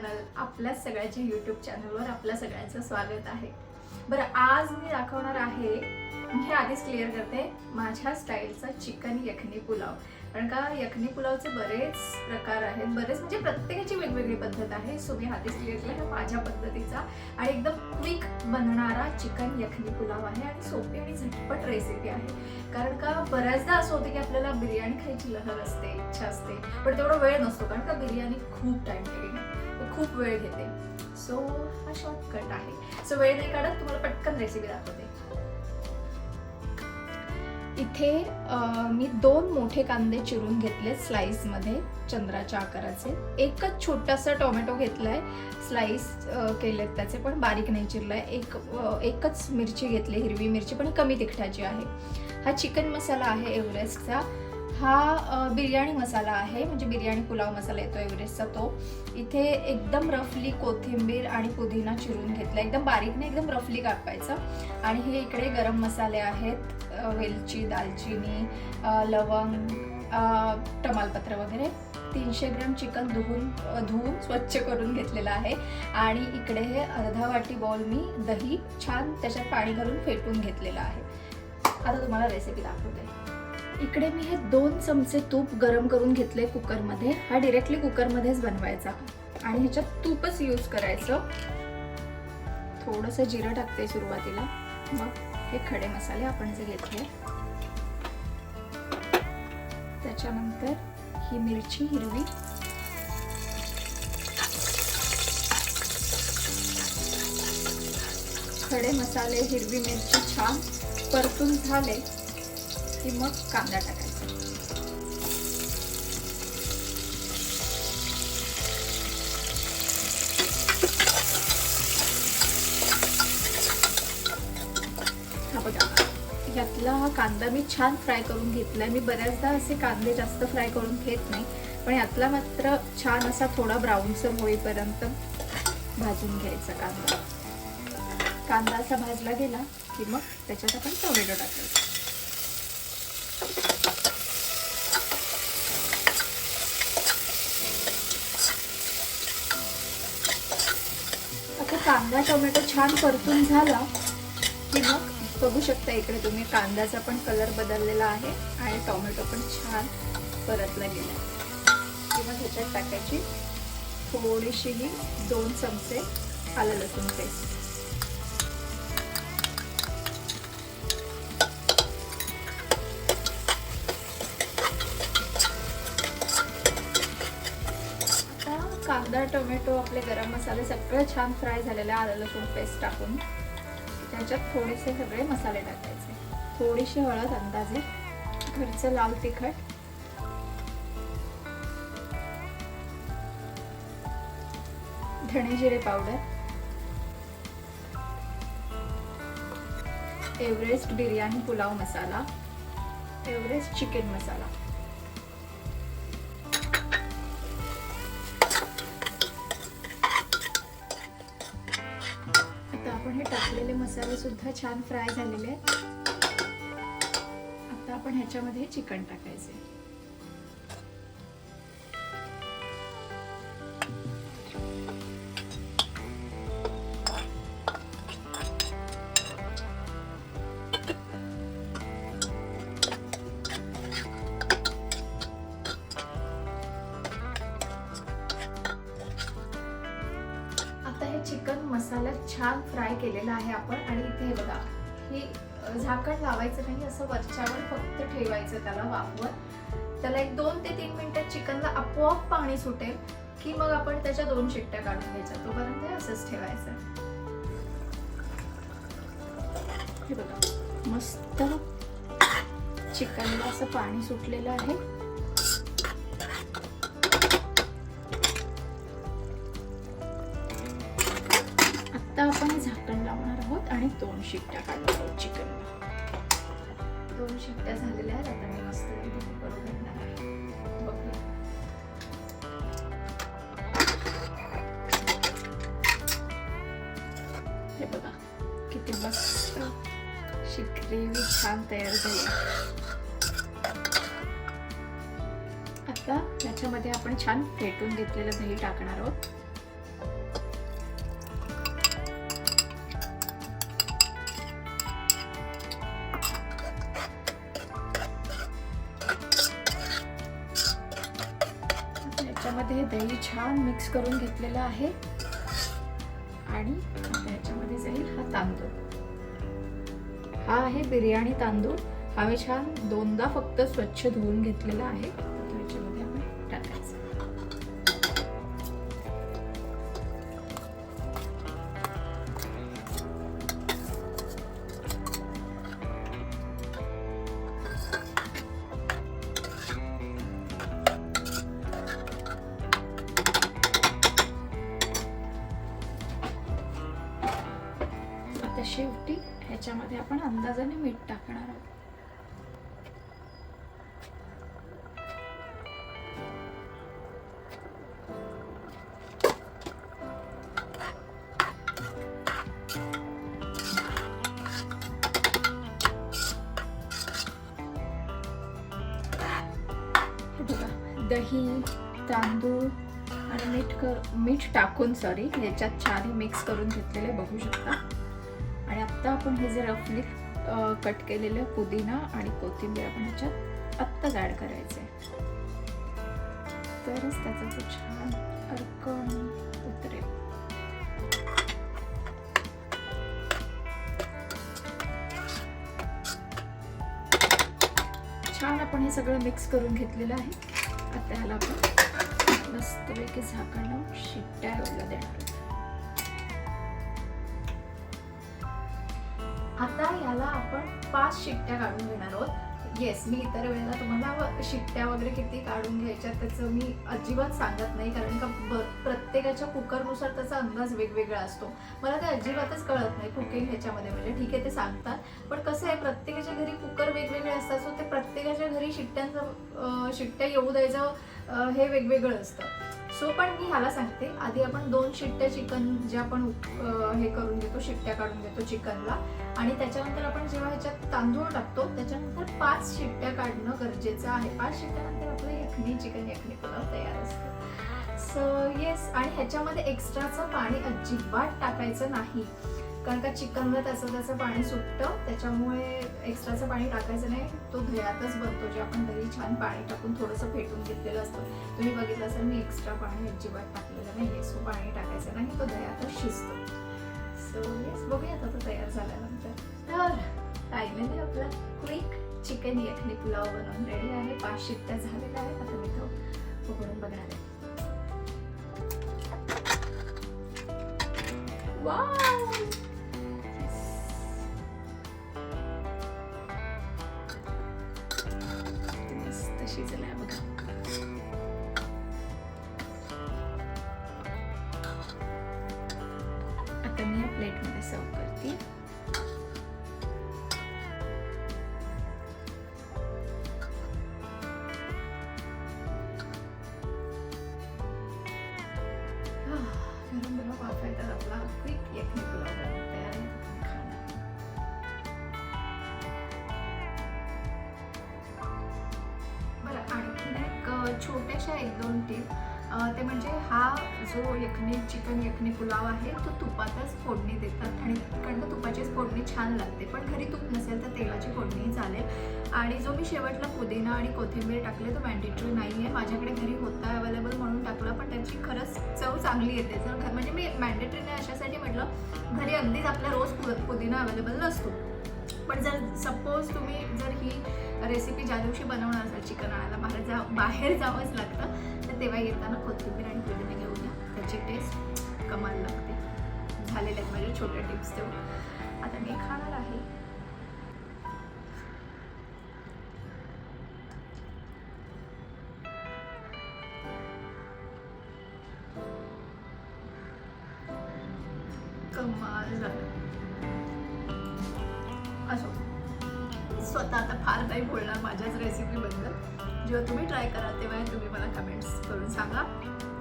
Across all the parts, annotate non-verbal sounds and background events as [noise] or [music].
Channel आपल्या सगळ्याच्या YouTube चॅनलवर आपल्या सगळ्यांचं स्वागत आहे. बरं आज मी दाखवणार आहे हे आधीच क्लिअर करते माझ्या स्टाईलचा चिकन यखनी पुलाव. कारण का यखनी पुलावचे बरेच प्रकार आहेत बरेच म्हणजे प्रत्येकाची वेगवेगळी पद्धत आहे. सो मी आधीच क्लिअर केला हा माझ्या पद्धतीचा आणि एकदम क्विक बनणारा चिकन यखनी पुलाव आहे आणि सोपी आणि झटपट रेसिपी आहे. कारण का बऱ्याचदा असं होतं की आपल्याला बिर्याणी खायची लहर असते इच्छा असते पण तेवढा वेळ नसतो कारण का बिर्याणी खूप टाईम टेकिंग खूप वेळ घेते. सो हा शॉर्टकट आहे. सो वेळ नाही काढत तुम्हाला पटकन रेसिपी दाखवते. इथे मी दोन मोठे कांदे चिरून घेतले स्लाईसमध्ये चंद्राच्या आकाराचे. एकच छोटासा टोमॅटो घेतला आहे स्लाईस केलेत त्याचे पण बारीक नाही चिरलाय. एक एकच मिरची घेतली हिरवी मिरची पण कमी तिखटाची आहे. हा चिकन मसाला आहे एव्हरेस्टचा हा बिर्याणी मसाला आहे. म्हणजे बिर्याणी पुलाव मसाला येतो एव्हरेस्टचा तो. इथे एकदम रफली कोथिंबीर आणि पुदिना चिरून घेतला. एकदम बारीकने एकदम रफली कापायचं. आणि हे इकडे गरम मसाले आहेत. वेलची दालचिनी लवंग टमालपत्र तमालपत्र वगैरे. तीनशे ग्रॅम चिकन धुवून धुवून स्वच्छ करून घेतलेलं आहे. आणि इकडे हे अर्धा वाटी बॉल मी दही छान त्याच्यात पाणी घालून फेटून घेतलेलं आहे. आता तुम्हाला रेसिपी दाखवते. इकडे मी हे दोन चमचे तूप गरम करून घेतले कुकरमध्ये. हा डिरेक्टली कुकरमध्येच बनवायचा. आणि ह्याच्यात तूपच यूज करायचं. थोडंसं जिरं टाकते सुरुवातीला. मग हे खडे मसाले आपण जे घेतले. त्याच्यानंतर ही मिरची हिरवी. खडे मसाले हिरवी मिरची छान परतून झाले. की मग कांदा टाकायचा. हा बघा यातला हा कांदा मी छान फ्राय करून घेतलाय. मी बऱ्याचदा असे कांदे जास्त फ्राय करून घेत नाही पण यातला मात्र छान असा थोडा ब्राऊनसर होईपर्यंत भाजून घ्यायचा कांदा. कांदा असा भाजला गेला की मग त्याच्यात आपण टोमॅटो टाकायचा. आता कांदा टोमॅटो छान परतून झाला. की मग बघू शकता इकडे तुम्ही कांद्याचा पण कलर बदललेला आहे आणि टोमॅटो पण छान परतला गेला. की मग ह्याच्यात टाकायची थोडीशी ही दोन चमचे आलं लसूण पेस्ट कांदा टोमॅटो आपले गरम मसाले सगळं छान फ्राय झालेले आलं लसूण पेस्ट टाकून. त्याच्यात थोडेसे सगळे मसाले टाकायचे. थोडीशी हळद अंदाजे. घरचं लाल तिखट. धणे जिरे powder. Everest biryani pulao masala. Everest chicken masala. मसाले सुद्धा छान फ्राय झालेले आहेत. आता आपण ह्याच्यामध्ये चिकन टाकायचे. मसाला छान फ्राय केलेला आहे आपण. आणि इथे हे बघा हे झाकण लावायचं नाही असं वरच्यावर फक्त ठेवायचं त्याला वाफवत त्याला एक दोन ते तीन मिनिटात चिकनला आपोआप पाणी सुटेल की मग आपण त्याच्या दोन शिट्ट्या काढून घ्यायच्या. तोपर्यंत हे असंच ठेवायचं. हे बघा मस्त [coughs] चिकनला असं पाणी सुटलेलं आहे. आपण झाकण लावणार आहोत आणि दोन शिट्ट्या काढणार आहोत चिकनला. दोन शिट्ट्या झालेल्या आहेत आता मी मस्त आहे. हे बघा किती मस्त अशी ग्रेव्ही छान तयार झाली. आता याच्यामध्ये आपण छान फेटून घेतलेलं दही टाकणार आहोत. छान मिक्स करून घेतलेलं आहे. आणि त्याच्यामध्ये जाईल हा तांदूळ. हा आहे बिर्याणी तांदूळ. हा मी छान दोनदा फक्त स्वच्छ धुवून घेतलेला आहे. दही तांदूळ आणि मीठ कर मीठ टाकून सॉरी याच्यात छान हे मिक्स करून घेतलेले बघू शकता. आणि आत्ता आपण हे जे रफली कट केलेलं पुदिना आणि कोथिंबीर आपण ह्याच्यात आत्ताच ॲड करायचे तरच त्याचा तो छान अर्क उतरेल. छान आपण हे सगळं मिक्स करून घेतलेलं आहे. आता ह्याला आपण मस्तपैकी झाकण लावून शिट्ट्या यायला देणार आता याला आपण पाच शिट्ट्या काढून घेणार आहोत. येस मी इतर वेळेला तुम्हाला शिट्ट्या वगैरे किती काढून घ्यायच्या त्याचं मी अजिबात सांगत नाही कारण का ब- प्रत्येकाच्या कुकरनुसार त्याचा अंदाज वेगवेगळा असतो. मला ते अजिबातच कळत नाही कुकिंग ह्याच्यामध्ये म्हणजे ठीक आहे ते सांगतात पण कसं आहे प्रत्येकाच्या घरी कुकर वेगवेगळे असतात सो ते प्रत्येकाच्या घरी शिट्ट्यांचं शिट्ट्या येऊ द्यायचं हे वेगवेगळं असतं. सो पण मी ह्याला सांगते आधी आपण दोन शिट्ट्या चिकन जे आपण हे करून घेतो शिट्ट्या काढून घेतो चिकनला. आणि त्याच्यानंतर आपण जेव्हा ह्याच्यात तांदूळ टाकतो त्याच्यानंतर पाच शिट्ट्या काढणं गरजेचं आहे. पाच शिट्ट्यानंतर आपलं यखनी चिकन यखनी पुलाव तयार असतं. सो येस आणि ह्याच्यामध्ये एक्स्ट्राचं पाणी अजिबात टाकायचं नाही. कारण का चिकनला त्याचं त्याचं पाणी सुटतं त्याच्यामुळे एक्स्ट्राचं पाणी टाकायचं नाही. तो दह्यातच बनतो जे आपण दही छान पाणी टाकून थोडंसं फेटून घेतलेलं असतं. तुम्ही बघितलं असेल मी एक्स्ट्रा पाणी अजिबात टाकलेलं नाही सो पाणी टाकायचं नाही तो दह्यातच शिजतो. सो येस बघूया आता तो तयार झाल्यानंतर. तर राहिलेले आपला क्विक चिकन यखनी पुलाव बनवून रेडी आहे. पाच शिट्ट्या झालेल्या आहेत. आता मी तो उघडून बघणार आहे. वाव प्लेटमध्ये एक करते छोट्याशा एक दोन टीप ते म्हणजे हा जो यखनी चिकन यखनी पुलाव आहे तो तुपातच फोडणी देतात. आणि कारण का तुपाचीच फोडणी छान लागते. पण घरी तूप नसेल तर तेलाची फोडणीही चालेल. आणि जो मी शेवटला पुदिना आणि कोथिंबीर टाकले तो मॅन्डेटरी नाही आहे माझ्याकडे घरी होता अवेलेबल म्हणून टाकला पण त्याची खरंच चव चांगली येते. जर घर म्हणजे मी मॅन्डेटरी नाही अशासाठी म्हटलं घरी अगदीच आपला रोज पु पुदिना अवेलेबल नसतो. पण जर सपोज तुम्ही जर ही रेसिपी ज्या दिवशी बनवणार असाल चिकन आणायला बाहेर जा बाहेर जावंच लागतं तेव्हा येताना कोथिंबीर आणि पुदिना घेऊन या. त्याची टेस्ट कमाल लागते. झालेल्या आहेत माझ्या छोट्या टिप्स तेव्हा आता मी खाणार आहे. कमाल झालं. असो. स्वतः आता फार नाही बोलणार माझ्याच रेसिपीबद्दल जेव्हा तुम्ही ट्राय कराल तेव्हा तुम्ही मला कमेंट्स करून सांगा.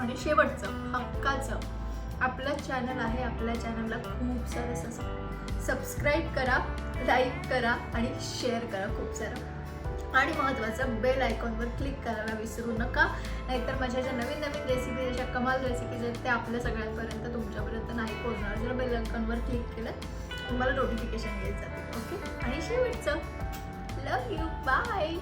आणि शेवटचं हक्काचं. आपलं चॅनल आहे आपल्या चॅनलला खूप सारं असं सबस्क्राईब करा लाईक करा आणि शेअर करा खूप सारं. आणि महत्त्वाचं बेल आयकॉनवर क्लिक करायला विसरू नका. नाहीतर माझ्या ज्या नवीन नवीन रेसिपी अशा कमाल रेसिपीज आहेत त्या आपल्या सगळ्यांपर्यंत तुमच्यापर्यंत नाही पोहोचणार. जर बेल आयकॉनवर क्लिक केलं तुम्हाला नोटिफिकेशन येत जाते. ओके आणि शेवटचं लव यू बाय